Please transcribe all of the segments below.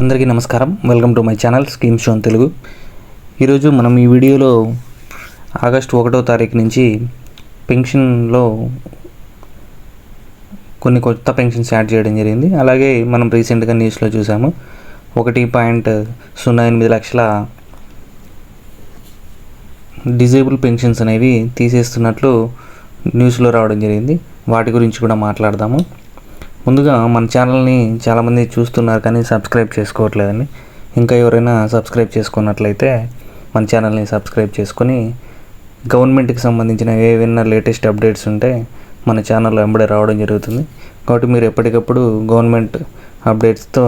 అందరికీ నమస్కారం. Welcome to my channel scheme shown Telugu ఈరోజు మనం ఈ వీడియోలో ఆగస్టు ఒకటో తారీఖు నుంచి పెన్షన్లో కొన్ని కొత్త పెన్షన్స్ యాడ్ చేయడం జరిగింది. అలాగే మనం రీసెంట్గా న్యూస్లో చూసాము ఒకటి పాయింట్ సున్నా ఎనిమిది లక్షల డిజేబుల్ పెన్షన్స్ అనేవి తీసేస్తున్నట్లు న్యూస్లో రావడం జరిగింది. వాటి గురించి కూడా మాట్లాడదాము. ముందుగా మన ఛానల్ని చాలామంది చూస్తున్నారు కానీ సబ్స్క్రైబ్ చేసుకోవట్లేదండి. ఇంకా ఎవరైనా సబ్స్క్రైబ్ చేసుకున్నట్లయితే మన ఛానల్ని సబ్స్క్రైబ్ చేసుకొని గవర్నమెంట్కి సంబంధించిన ఏవైనా లేటెస్ట్ అప్డేట్స్ ఉంటే మన ఛానల్లో వెంబడే రావడం జరుగుతుంది. కాబట్టి మీరు ఎప్పటికప్పుడు గవర్నమెంట్ అప్డేట్స్తో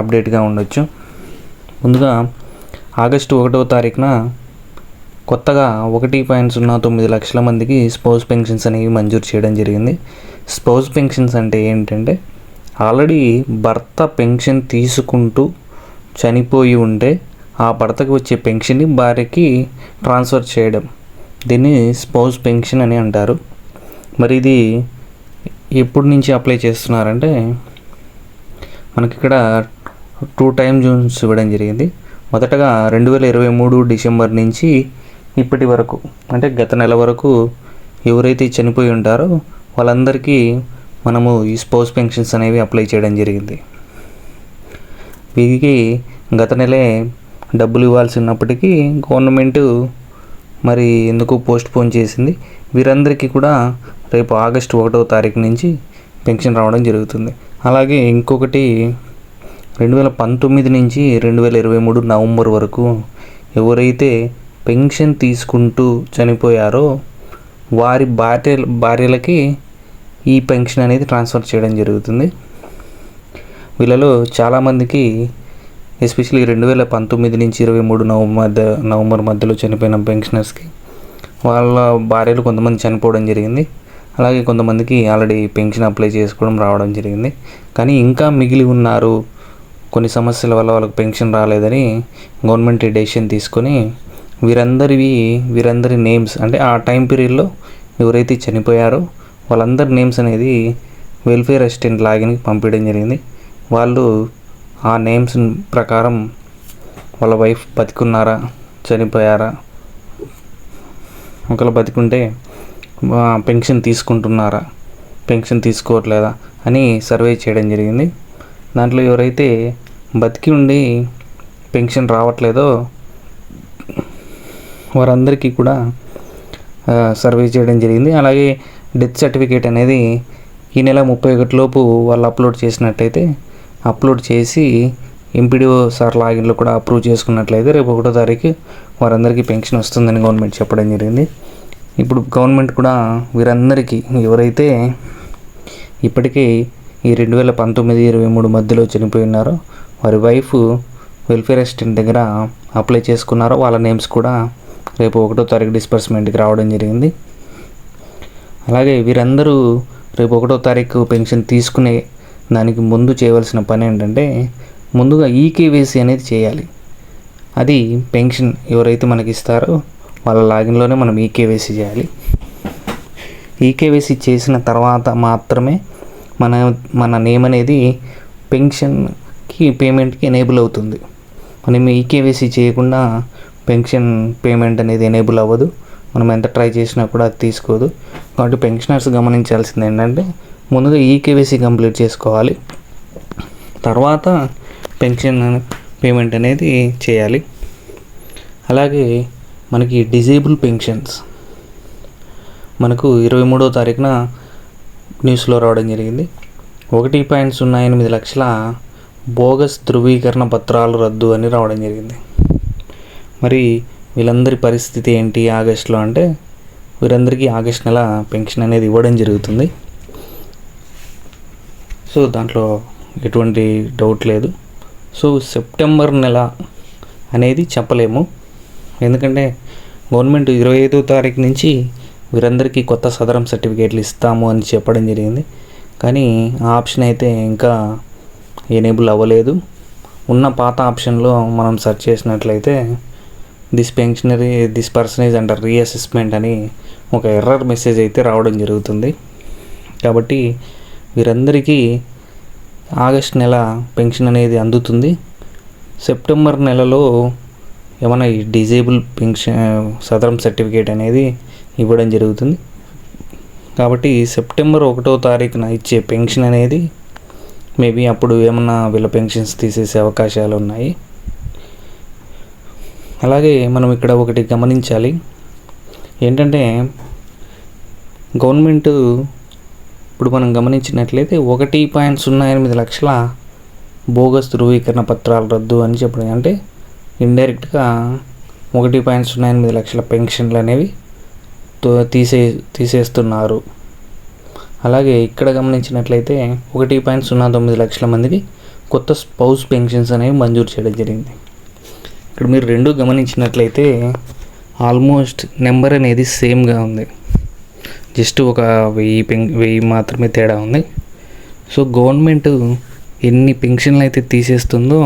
అప్డేట్గా ఉండొచ్చు. ముందుగా ఆగస్టు ఒకటవ తారీఖున కొత్తగా ఒకటి పాయింట్ సున్నా తొమ్మిది లక్షల మందికి స్పౌస్ పెన్షన్స్ అనేవి మంజూరు చేయడం జరిగింది. స్పౌస్ పెన్షన్స్ అంటే ఏంటంటే ఆల్రెడీ భర్త పెన్షన్ తీసుకుంటూ చనిపోయి ఉంటే ఆ భర్తకు వచ్చే పెన్షన్ని భార్యకి ట్రాన్స్ఫర్ చేయడం. దీన్ని స్పౌస్ పెన్షన్ అని అంటారు. మరి ఇది ఎప్పటి నుంచి అప్లై చేస్తున్నారంటే మనకి ఇక్కడ టూ టైమ్ జోన్స్ ఇవ్వడం జరిగింది. మొదటగా రెండు వేల ఇరవై మూడు డిసెంబర్ నుంచి ఇప్పటి వరకు అంటే గత నెల వరకు ఎవరైతే చనిపోయి ఉంటారో వాళ్ళందరికీ మనము ఈ స్పోర్ట్స్ పెన్షన్స్ అనేవి అప్లై చేయడం జరిగింది. వీరికి గత నెలే డబ్బులు ఇవ్వాల్సి ఉన్నప్పటికీ గవర్నమెంట్ మరి ఎందుకు పోస్ట్ పోన్ చేసింది? వీరందరికీ కూడా రేపు ఆగస్టు ఒకటో తారీఖు నుంచి పెన్షన్ రావడం జరుగుతుంది. అలాగే ఇంకొకటి రెండు వేల పంతొమ్మిది నుంచి రెండు వేల ఇరవై మూడు నవంబర్ వరకు ఎవరైతే పెన్షన్ తీసుకుంటూ చనిపోయారో వారి భార్య భార్యలకి ఈ పెన్షన్ అనేది ట్రాన్స్ఫర్ చేయడం జరుగుతుంది. వీళ్ళలో చాలామందికి ఎస్పెషల్లీ రెండు వేల పంతొమ్మిది నుంచి ఇరవై మూడు నవంబర్ మధ్య నవంబర్ మధ్యలో చనిపోయిన పెన్షనర్స్కి వాళ్ళ భార్యలు కొంతమంది చనిపోవడం జరిగింది. అలాగే కొంతమందికి ఆల్రెడీ పెన్షన్ అప్లై చేసుకోవడం రావడం జరిగింది. కానీ ఇంకా మిగిలి ఉన్నారు కొన్ని సమస్యల వల్ల వాళ్ళకి పెన్షన్ రాలేదని గవర్నమెంట్ డెసిషన్ తీసుకొని వీరందరివి వీరందరి నేమ్స్ అంటే ఆ టైం పీరియడ్లో ఎవరైతే చనిపోయారో వాళ్ళందరి నేమ్స్ అనేది వెల్ఫేర్ అసిస్టెంట్ లాగిన్కి పంపించడం జరిగింది. వాళ్ళు ఆ నేమ్స్ ప్రకారం వాళ్ళ వైఫ్ బతికున్నారా చనిపోయారా ఒకవేళ బతికుంటే పెన్షన్ తీసుకుంటున్నారా పెన్షన్ తీసుకోవట్లేదా అని సర్వే చేయడం జరిగింది. దాంట్లో ఎవరైతే బతికి ఉండి పెన్షన్ రావట్లేదో వారందరికీ కూడా సర్వీస్ సర్వే చేయడం జరిగింది. అలాగే డెత్ సర్టిఫికేట్ అనేది ఈ నెల ముప్పై ఒకటిలోపు వాళ్ళు అప్లోడ్ చేసినట్టయితే అప్లోడ్ చేసి ఎంపీడీఓ సార్ లాగిన్లో కూడా అప్రూవ్ చేసుకున్నట్లయితే రేపు ఒకటో తారీఖు వారందరికీ పెన్షన్ వస్తుందని గవర్నమెంట్ చెప్పడం జరిగింది. ఇప్పుడు గవర్నమెంట్ కూడా వీరందరికీ ఎవరైతే ఇప్పటికీ ఈ రెండు వేల పంతొమ్మిది ఇరవై మూడు మధ్యలో చనిపోయి ఉన్నారో వారి వైఫ్ వెల్ఫేర్ అసిస్టెంట్ దగ్గర అప్లై చేసుకున్నారో వాళ్ళ నేమ్స్ కూడా రేపు ఒకటో తారీఖు డిస్పర్స్మెంట్కి రావడం జరిగింది. అలాగే వీరందరూ రేపు ఒకటో తారీఖు పెన్షన్ తీసుకునే దానికి ముందు చేయవలసిన పని ఏంటంటే ముందుగా ఈకేవైసీ అనేది చేయాలి. అది పెన్షన్ ఎవరైతే మనకి ఇస్తారో వాళ్ళ లాగిన్లోనే మనం ఈకేవైసీ చేయాలి. ఈకేవైసీ చేసిన తర్వాత మాత్రమే మన మన నేమ్ అనేది పెన్షన్కి పేమెంట్కి ఎనేబుల్ అవుతుంది. మనం ఈకేవైసీ చేయకుండా పెన్షన్ పేమెంట్ అనేది ఎనేబుల్ అవ్వదు. మనం ఎంత ట్రై చేసినా కూడా అది తీసుకోదు. కాబట్టి పెన్షనర్స్ గమనించాల్సింది ఏంటంటే ముందుగా ఈకేవైసీ కంప్లీట్ చేసుకోవాలి. తర్వాత పెన్షన్ పేమెంట్ అనేది చేయాలి. అలాగే మనకి డిజేబుల్ పెన్షన్స్. మనకు ఇరవై మూడో తారీఖున న్యూస్లో రావడం జరిగింది. ఒకటి పాయింట్ సున్నా ఎనిమిది లక్షల బోగస్ ధృవీకరణ పత్రాలు రద్దు అని రావడం జరిగింది. మరి వీళ్ళందరి పరిస్థితి ఏంటి ఆగస్టులో అంటే వీరందరికీ ఆగస్ట్ నెల పెన్షన్ అనేది ఇవ్వడం జరుగుతుంది. సో దాంట్లో ఎటువంటి డౌట్ లేదు. సో సెప్టెంబర్ నెల అనేది చెప్పలేము. ఎందుకంటే గవర్నమెంట్ ఇరవై ఐదో తారీఖు నుంచి వీరందరికీ కొత్త సదరం సర్టిఫికేట్లు ఇస్తాము అని చెప్పడం జరిగింది. కానీ ఆ ఆప్షన్ అయితే ఇంకా ఎనేబుల్ అవ్వలేదు. ఉన్న పాత ఆప్షన్లో మనం సెర్చ్ చేసినట్లయితే this pensionary this personage under reassessment అని ఒక ఎర్రర్ మెసేజ్ అయితే రావడం జరుగుతుంది. కాబట్టి వీరందరికీ ఆగస్ట్ నెల పెన్షన్ అనేది అందుతుంది. సెప్టెంబర్ నెలలో ఏమైనా ఈ డిజేబుల్ పెన్షన్ సదరం సర్టిఫికేట్ అనేది ఇవ్వడం జరుగుతుంది. కాబట్టి సెప్టెంబర్ ఒకటో తారీఖున ఇచ్చే పెన్షన్ అనేది మేబీ అప్పుడు ఏమన్నా వీళ్ళ పెన్షన్స్ తీసేసే అవకాశాలు ఉన్నాయి. అలాగే మనం ఇక్కడ ఒకటి గమనించాలి. ఏంటంటే గవర్నమెంట్ ఇప్పుడు మనం గమనించినట్లయితే ఒకటి పాయింట్ సున్నా ఎనిమిది లక్షల బోగస్ ధృవీకరణ పత్రాలు రద్దు అని చెప్పడం. అంటే ఇండైరెక్ట్గా ఒకటి పాయింట్ సున్నా ఎనిమిది లక్షల పెన్షన్లు అనేవి తో- తీసే తీసేస్తున్నారు. అలాగే ఇక్కడ గమనించినట్లయితే ఒకటి పాయింట్ సున్నా తొమ్మిది లక్షల మందికి కొత్త స్పౌస్ పెన్షన్స్ అనేవి మంజూరు చేయడం జరిగింది. ఇక్కడ మీరు రెండు గమనించినట్లయితే ఆల్మోస్ట్ నెంబర్ అనేది సేమ్గా ఉంది. జస్ట్ ఒక వెయ్యి పెన్ వెయ్యి మాత్రమే తేడా ఉంది. సో గవర్నమెంట్ ఎన్ని పెన్షన్లు అయితే తీసేస్తుందో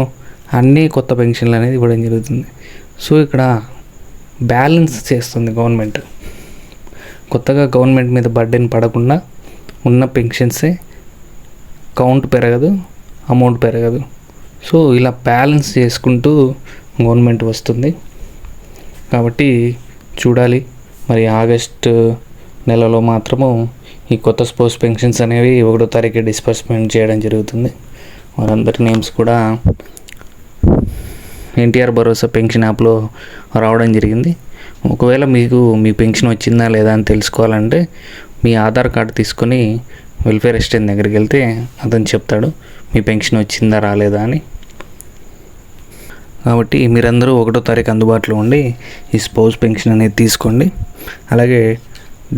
అన్నీ కొత్త పెన్షన్లు అనేది ఇవ్వడం జరుగుతుంది. సో ఇక్కడ బ్యాలెన్స్ చేస్తుంది గవర్నమెంట్. కొత్తగా గవర్నమెంట్ మీద బర్డెన్ పడకుండా ఉన్న పెన్షన్సే కౌంట్ పెరగదు అమౌంట్ పెరగదు. సో ఇలా బ్యాలెన్స్ చేసుకుంటూ గవర్నమెంట్ వస్తుంది. కాబట్టి చూడాలి. మరి ఆగస్ట్ నెలలో మాత్రము ఈ కొత్త స్పోర్ట్స్ పెన్షన్స్ అనేవి ఒకటో తారీఖు డిస్బర్స్మెంట్ చేయడం జరుగుతుంది. వారందరి నేమ్స్ కూడా ఎన్టీఆర్ భరోసా పెన్షన్ యాప్లో రావడం జరిగింది. ఒకవేళ మీకు మీ పెన్షన్ వచ్చిందా లేదా అని తెలుసుకోవాలంటే మీ ఆధార్ కార్డు తీసుకొని వెల్ఫేర్ అసిస్టెంట్ దగ్గరికి వెళ్తే అతను చెప్తాడు మీ పెన్షన్ వచ్చిందా రాలేదా? అని. కాబట్టి మీరందరూ ఒకటో తారీఖు అందుబాటులో ఉండి ఈ స్పౌస్ పెన్షన్ అనేది తీసుకోండి. అలాగే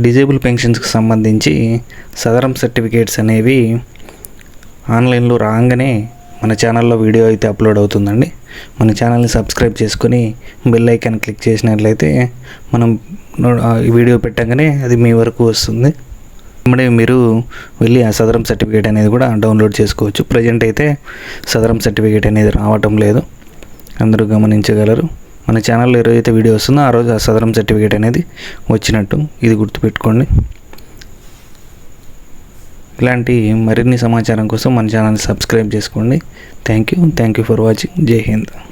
డిజేబుల్ పెన్షన్స్కి సంబంధించి సదరం సర్టిఫికేట్స్ అనేవి ఆన్లైన్లో రాగానే మన ఛానల్లో వీడియో అయితే అప్లోడ్ అవుతుందండి. మన ఛానల్ని సబ్స్క్రైబ్ చేసుకొని బెల్ ఐకాన్ క్లిక్ చేసినట్లయితే మనం వీడియో పెట్టగానే అది మీ వరకు వస్తుంది. వెంబడే మీరు వెళ్ళి ఆ సదరం సర్టిఫికేట్ అనేది కూడా డౌన్లోడ్ చేసుకోవచ్చు. ప్రజెంట్ అయితే సదరం సర్టిఫికేట్ అనేది రావటం లేదు. అందరూ గమనించగలరు. మన ఛానల్లో ఏ రోజైతే వీడియో వస్తుందో ఆ రోజు ఆ సదరం సర్టిఫికేట్ అనేది వచ్చినట్టు ఇది గుర్తుపెట్టుకోండి. ఇలాంటి మరిన్ని సమాచారం కోసం మన ఛానల్ని సబ్స్క్రైబ్ చేసుకోండి. Thank you. Thank you for watching. Jai Hind.